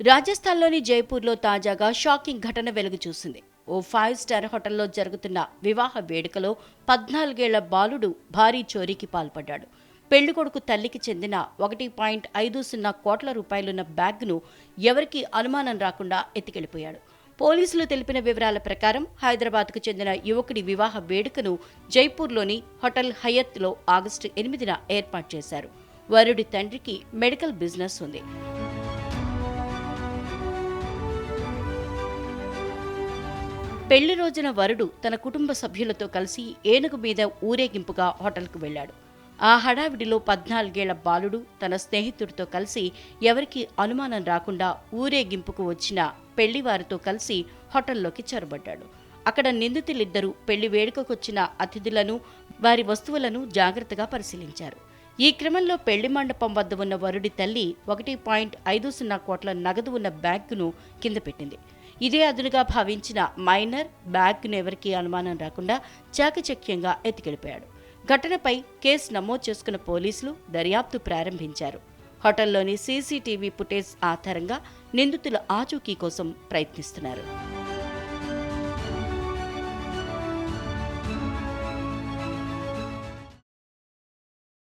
రాజస్థాన్లోని జైపూర్లో తాజాగా షాకింగ్ ఘటన వెలుగు చూసింది. ఓ ఫైవ్ స్టార్ హోటల్లో జరుగుతున్న వివాహ వేడుకలో పద్నాలుగేళ్ళ బాలుడు భారీ చోరీకి పాల్పడ్డాడు. పెళ్ళికొడుకు తల్లికి చెందిన ఒకటి పాయింట్ ఐదు సున్నా కోట్ల రూపాయలున్న బ్యాగ్ను ఎవరికీ అనుమానం రాకుండా ఎత్తికెళ్ళిపోయాడు. పోలీసులు తెలిపిన వివరాల ప్రకారం హైదరాబాద్కు చెందిన యువకుడి వివాహ వేడుకను జైపూర్లోని హోటల్ హయత్లో ఆగస్టు ఎనిమిదిన ఏర్పాటు చేశారు. వరుడి తండ్రికి మెడికల్ బిజినెస్ ఉంది. పెళ్ళి రోజున వరుడు తన కుటుంబ సభ్యులతో కలిసి ఏనుగు మీద ఊరేగింపుగా హోటల్కు వెళ్ళాడు. ఆ హడావిడిలో పద్నాలుగేళ్ళ బాలుడు తన స్నేహితుడితో కలిసి ఎవరికి అనుమానం రాకుండా ఊరేగింపుకు వచ్చిన పెళ్ళివారితో కలిసి హోటల్లోకి చొరబడ్డాడు. అక్కడ నిందితులిద్దరూ పెళ్ళి వేడుకకొచ్చిన అతిథులను వారి వస్తువులను జాగ్రత్తగా పరిశీలించారు. ఈ క్రమంలో పెళ్ళి మండపం వద్ద ఉన్న వరుడి తల్లి ఒకటి పాయింట్ ఐదు సున్నా కోట్ల నగదు ఉన్న బ్యాగ్ను కింద పెట్టింది. ఇదే అదునుగా భావించిన మైనర్ బ్యాగ్ను ఎవరికీ అనుమానం రాకుండా చాకచక్యంగా ఎత్తికెళ్ళిపోయాడు. ఘటనపై కేసు నమోదు చేసుకున్న పోలీసులు దర్యాప్తు ప్రారంభించారు. హోటల్లోని సీసీటీవీ ఫుటేజ్ ఆధారంగా నిందితుల ఆచూకీ కోసం ప్రయత్నిస్తున్నారు.